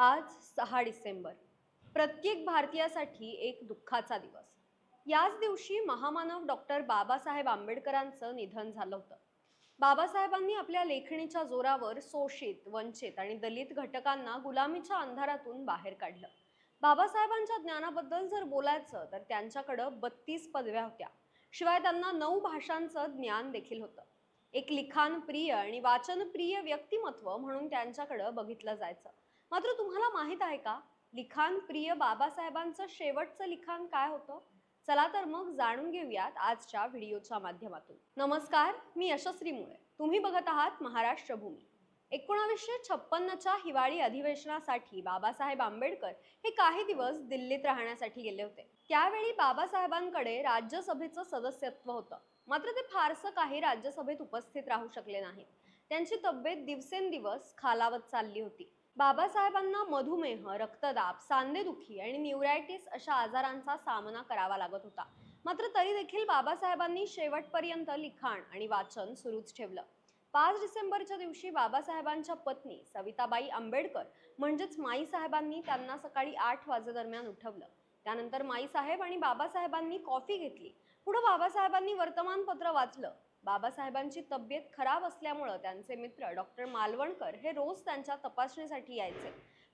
आज सहा डिसेंबर. प्रत्येक भारतीयासाठी एक दुःखाचा दिवस. याच दिवशी महामानव डॉक्टर बाबासाहेब आंबेडकरांचं निधन झालं होतं. बाबासाहेबांनी आपल्या लेखणीच्या जोरावर शोषित वंचित आणि दलित घटकांना गुलामीच्या अंधारातून बाहेर काढलं. बाबासाहेबांच्या ज्ञानाबद्दल जर बोलायचं तर त्यांच्याकडं बत्तीस पदव्या होत्या. शिवाय त्यांना नऊ भाषांचं ज्ञान देखील होतं. एक लिखाणप्रिय आणि वाचनप्रिय व्यक्तिमत्व म्हणून त्यांच्याकडं बघितलं जायचं. मात्र तुम्हाला माहीत आहे का? लिखाण प्रिय बाबासाहेबांचं शेवटचं लिखाण काय होतं? चला तर मग जाणून घेऊयात आजच्या व्हिडिओच्या माध्यमातून. नमस्कार मी यशस्वी मुळे. तुम्ही बघत आहात महाराष्ट्र भूमी. एकोणावीसशे छप्पन्नच्या हिवाळी अधिवेशनासाठी बाबासाहेब आंबेडकर हे काही दिवस दिल्लीत राहण्यासाठी गेले होते. त्यावेळी बाबासाहेबांकडे राज्यसभेचं सदस्यत्व होतं. मात्र ते फारसं काही राज्यसभेत उपस्थित राहू शकले नाहीत. त्यांची तब्येत दिवसेंदिवस खालावत चालली होती. बाबासाहेबांना मधुमेह रक्तदाब सांधेदुखी आणि न्यूरायटिस अशा आजारांचा सामना करावा लागत होता. मात्र तरी देखील बाबासाहेबांनी शेवटपर्यंत लिखाण आणि वाचन सुरूच ठेवलं. पाच डिसेंबरच्या दिवशी बाबासाहेबांच्या पत्नी सविताबाई आंबेडकर म्हणजेच माईसाहेबांनी त्यांना सकाळी आठ वाजेदरम्यान उठवलं. त्यानंतर माईसाहेब आणि बाबासाहेबांनी कॉफी घेतली. पुढे बाबासाहेबांनी वर्तमानपत्र वाचलं. बाबासाहेबांची तब्येत खराब असल्यामुळं त्यांचे मित्र डॉक्टर मालवणकर हे रोज त्यांच्या तपासणीसाठी यायचे.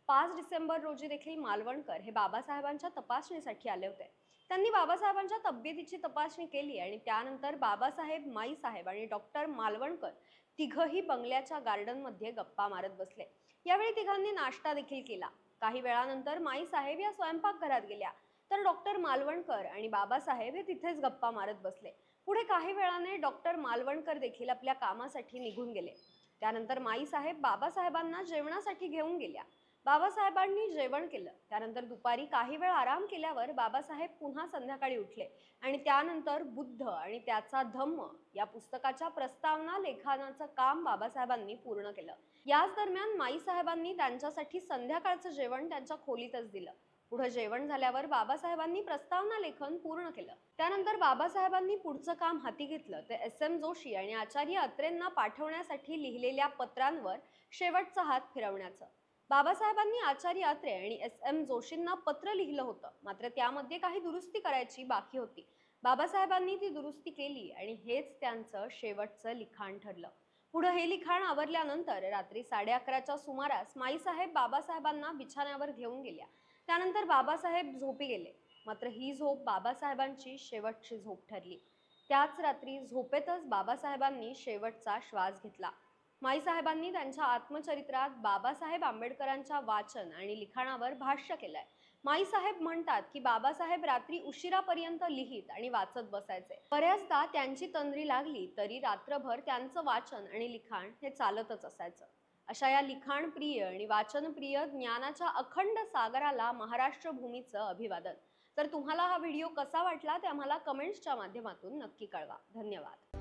पाच डिसेंबर रोजी देखील मालवणकर हे बाबासाहेबांच्या तपासणीसाठी आले होते. त्यांनी बाबासाहेबांच्या तब्येतीची तपासणी केली आणि त्यानंतर बाबासाहेब माईसाहेब आणि डॉक्टर मालवणकर तिघही बंगल्याच्या गार्डनमध्ये गप्पा मारत बसले. यावेळी तिघांनी नाश्ता देखील केला. काही वेळानंतर माईसाहेब या स्वयंपाकघरात गेल्या. तर डॉक्टर मालवणकर आणि बाबासाहेब हे तिथेच गप्पा मारत बसले. पुढे काही वेळाने डॉक्टर मालवणकर देखील आपल्या कामासाठी निघून गेले. त्यानंतर माईसाहेब बाबासाहेबांना जेवणासाठी घेऊन गेल्या. बाबासाहेबांनी जेवण केलं. त्यानंतर दुपारी काही वेळ आराम केल्यावर बाबासाहेब पुन्हा संध्याकाळी उठले आणि त्यानंतर बुद्ध आणि त्याचा धम्म या पुस्तकाच्या प्रस्तावना लेखनाचं काम बाबासाहेबांनी पूर्ण केलं. याच दरम्यान माईसाहेबांनी त्यांच्यासाठी संध्याकाळचं जेवण त्यांच्या खोलीतच दिलं. पुढे जेवण झाल्यावर बाबासाहेबांनी प्रस्तावना लेखन पूर्ण केलं. त्यानंतर बाबासाहेबांनी पुढचं काम हाती घेतलं. ते एस एम जोशी आणि आचार्य अत्रेंना पाठवण्यासाठी लिहिलेल्या पत्रांवर शेवटचा हात फिरवण्याचं. बाबासाहेबांनी आचार्य अत्रे आणि एस एम जोशींना पत्र लिहिलं होतं. मात्र त्यामध्ये काही दुरुस्ती करायची बाकी होती. बाबासाहेबांनी ती दुरुस्ती केली आणि हेच त्यांचं शेवटचं लिखाण ठरलं. पुढं हे लिखाण आवरल्यानंतर रात्री साडे अकराच्या सुमारास माईसाहेब बाबासाहेबांना बिछाण्यावर घेऊन गेल्या. त्यानंतर बाबासाहेब झोपी गेले. मात्र ही झोप बाबासाहेबांची शेवटची झोप ठरली. त्याच रात्री झोपेतच बाबासाहेबांनी शेवटचा श्वास घेतला. माईसाहेबांनी त्यांच्या आत्मचरित्रात बाबासाहेब आंबेडकरांच्या वाचन आणि लिखाणावर भाष्य केलंय. माईसाहेब म्हणतात की बाबासाहेब रात्री उशिरापर्यंत लिहित आणि वाचत बसायचे. बऱ्याचदा त्यांची तंद्री लागली तरी रात्रभर त्यांचं वाचन आणि लिखाण हे चालतच असायचं. अशा या लिखाणप्रिय आणि वाचनप्रिय ज्ञानाच्या अखंड सागराला महाराष्ट्र भूमीचं अभिवादन. तर तुम्हाला हा व्हिडिओ कसा वाटला ते आम्हाला कमेंट्सच्या माध्यमातून नक्की कळवा. धन्यवाद.